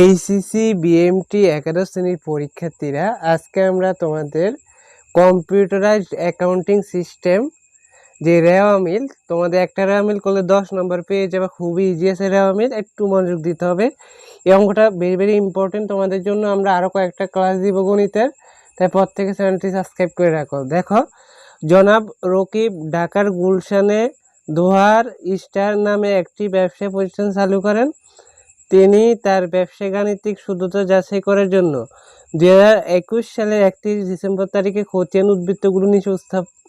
HSC BMT একাদশ শ্রেণির পরীক্ষার্থীরা, আজকে আমরা তোমাদের কম্পিউটারাইজড অ্যাকাউন্টিং সিস্টেম যে রেওয়া মিল তোমাদের একটা রেওয়া মিল করলে দশ নম্বর পেয়ে যাবে, খুবই ইজি আছে রেওয়া মিল একটু মনোযোগ দিতে হবে। এই অঙ্কটা ভেরি ভেরি ইম্পর্টেন্ট তোমাদের জন্য আমরা আরও কয়েকটা ক্লাস দিব গণিতের, তাই প্রত্যেকে চ্যানেলটি সাবস্ক্রাইব করে রাখো। দেখো, জনাব রকিব ঢাকার গুলশানে দোহার স্টার নামে একটি ব্যবসা প্রতিষ্ঠান চালু করেন। তিনি তার ব্যবসা গাণিতিক শুদ্ধতা যাচাই করার জন্য হাজার একুশ সালের একত্রিশ ডিসেম্বর তারিখে খতিয়ান উদ্বৃত্তগুলো নিচে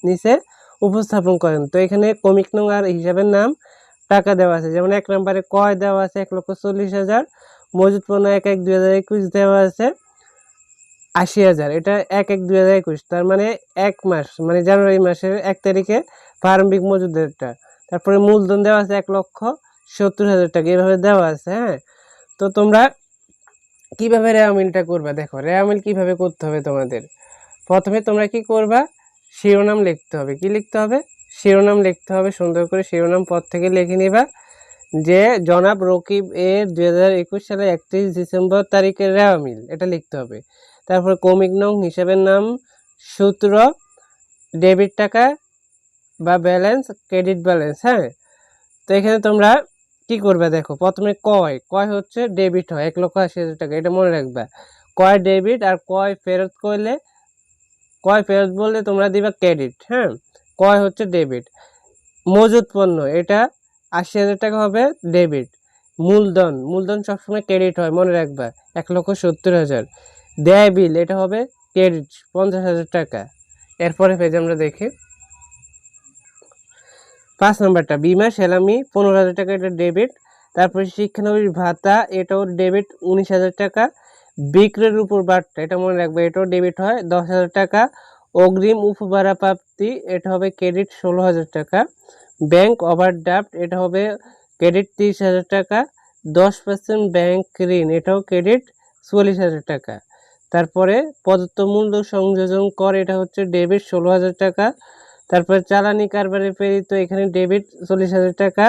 নিচে উপস্থাপন করেন। তো এখানে কমিক নং আর হিসাবের নাম টাকা দেওয়া আছে। যেমন এক নম্বরে কয় দেওয়া আছে? এক লক্ষ চল্লিশ হাজার। মজুদ পণ্য এক এক দুই হাজার একুশ দেওয়া আছে আশি হাজার। এটা এক এক দুই হাজার একুশ। তার মানে এক মাস মানে জানুয়ারি মাসের এক তারিখে প্রারম্ভিক মজুদেরটা তারপরে মূলধন দেওয়া আছে এক লক্ষ সত্তর হাজার টাকা। এভাবে দেওয়া আছে হ্যাঁ? তো তোমরা কীভাবে রেওয়া মিলটা করবা? দেখো, রেওয়া মিল কীভাবে করতে হবে তোমাদের? প্রথমে তোমরা কি করবা? শিরোনাম লিখতে হবে। কি লিখতে হবে? শিরোনাম লিখতে হবে, সুন্দর করে শিরোনাম পদ থেকে লিখে নিবা যে, জনাব রকিব এর দুই হাজার একুশ সালে একত্রিশ ডিসেম্বর তারিখের রেওয়া মিল। এটা লিখতে হবে। তারপর কমিক নং হিসাবের নাম, সূত্র, ডেবিট টাকা বা ব্যালেন্স, ক্রেডিট ব্যালেন্স হ্যাঁ? তো এখানে তোমরা কি করবে দেখো? প্রথমে কয়? কয় হচ্ছে ডেবিট হয়, এক লক্ষ আশি হাজার টাকা, এটা মনে রাখবা। কয় ডেবিট আর কয় ফেরত করলে? কয় ফেরত বললে তোমরা দিবা ক্রেডিট হ্যাঁ? কয় হচ্ছে ডেবিট মজুদ পণ্য, এটা আশি হাজার টাকা হবে ডেবিট মূলধন মূলধন সবসময় ক্রেডিট হয়, মনে রাখবা, এক লক্ষ সত্তর হাজার। দেয় বিল এটা হবে ক্রেডিট পঞ্চাশ হাজার টাকা। এরপরে পেজ আমরা দেখি। পাঁচ নম্বরটা, বিমা, সেলামি, পনেরো হাজার টাকা এটা ডেবিট তারপরে শিক্ষানবীর ভাতা, এটাও ডেবিট উনিশ হাজার টাকা, বিক্রয়ের উপর বার্তা এটা মনে রাখবে, এটাও ডেবিট হয় দশ হাজার টাকা, অগ্রিম উপভাড়া প্রাপ্তি, এটা হবে ক্রেডিট ষোলো হাজার টাকা ব্যাংক ওভারড্রাফট এটা হবে ক্রেডিট তিরিশ হাজার টাকা, দশ পার্সেন্ট ব্যাংক ঋণ, এটাও ক্রেডিট চল্লিশ হাজার টাকা। তারপরে প্রদত্ত মূল্য সংযোজন কর, এটা হচ্ছে ডেবিট ষোলো হাজার টাকা তারপরে চালানি কারবারে প্রেরিত এখানে ডেবিট চল্লিশ হাজার টাকা।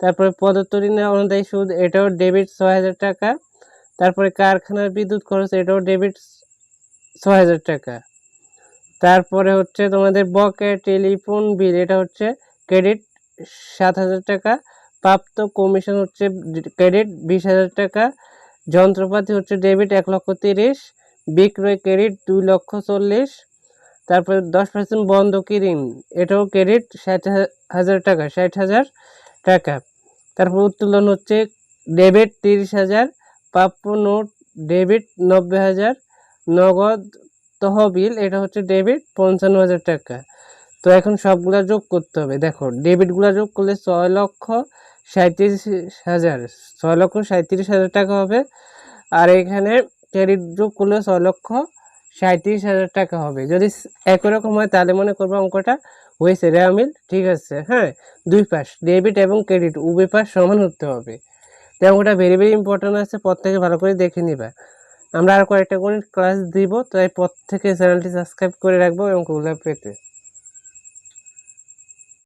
তারপরে প্রদত্ত ঋণের অনুদায়ী সুদ, এটাও ডেবিট ছয় হাজার টাকা। তারপরে কারখানার বিদ্যুৎ খরচ, এটাও ডেবিট ছয় হাজার টাকা। তারপরে হচ্ছে তোমাদের বকে টেলিফোন বিল, এটা হচ্ছে ক্রেডিট সাত হাজার টাকা। প্রাপ্ত কমিশন হচ্ছে ক্রেডিট বিশ হাজার টাকা। যন্ত্রপাতি হচ্ছে ডেবিট এক লক্ষ তিরিশ, বিক্রয় ক্রেডিট দুই লক্ষ চল্লিশ। তারপরে দশ পার্সেন্ট বন্ধকি ঋণ এটাও ক্রেডিট ষাট হাজার টাকা, ষাট হাজার টাকা। তারপর উত্তোলন হচ্ছে ডেবিট তিরিশ হাজার, প্রাপ্য নোট ডেবিট নব্বই হাজার, নগদ তহবিল, এটা হচ্ছে ডেবিট পঞ্চান্ন হাজার টাকা। তো এখন সবগুলা যোগ করতে হবে। দেখো ডেবিটগুলো যোগ করলে ছয় লক্ষ সাঁত্রিশ হাজার, ছয় লক্ষ সাঁত্রিশ হাজার টাকা হবে। আর এখানে ক্রেডিট যোগ করলে ছয় লক্ষ সাঁত্রিশ হাজার টাকা হবে। যদি একরকম হয়, তাহলে মনে করব অঙ্কটা হয়েছে রেয়ামিল ঠিক আছে হ্যাঁ? দুই পাশ ডেবিট এবং ক্রেডিট উভয় পাশ সমান হতে হবে। তো অঙ্কটা ভেরি ভেরি ইম্পর্টেন্ট আছে থেকে ভালো করে দেখে নিবা। আমরা আর কয়েকটা গণিত ক্লাস দিব, তাই থেকে চ্যানেলটি সাবস্ক্রাইব করে রাখব অঙ্কগুলো পেতে।